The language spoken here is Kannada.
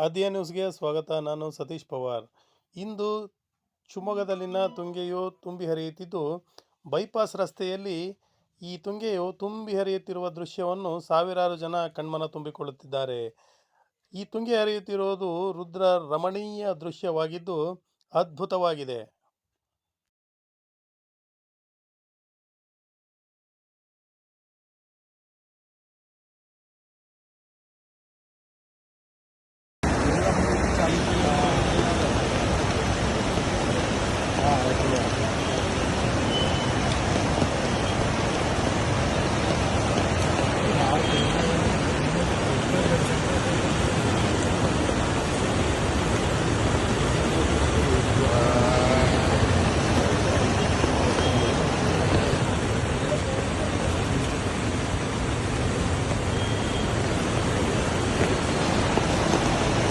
ಆದ್ಯ ನ್ಯೂಸ್ಗೆ ಸ್ವಾಗತ. ನಾನು ಸತೀಶ್ ಪವಾರ್. ಇಂದು ಶಿವಮೊಗ್ಗದಲ್ಲಿನ ತುಂಗೆಯು ತುಂಬಿ ಹರಿಯುತ್ತಿದ್ದು, ಬೈಪಾಸ್ ರಸ್ತೆಯಲ್ಲಿ ಈ ತುಂಗೆಯು ತುಂಬಿ ಹರಿಯುತ್ತಿರುವ ದೃಶ್ಯವನ್ನು ಸಾವಿರಾರು ಜನ ಕಣ್ಮನ ತುಂಬಿಕೊಳ್ಳುತ್ತಿದ್ದಾರೆ. ಈ ತುಂಗೆ ಹರಿಯುತ್ತಿರುವುದು ರುದ್ರ ರಮಣೀಯ ದೃಶ್ಯವಾಗಿದ್ದು, ಅದ್ಭುತವಾಗಿದೆ. let you.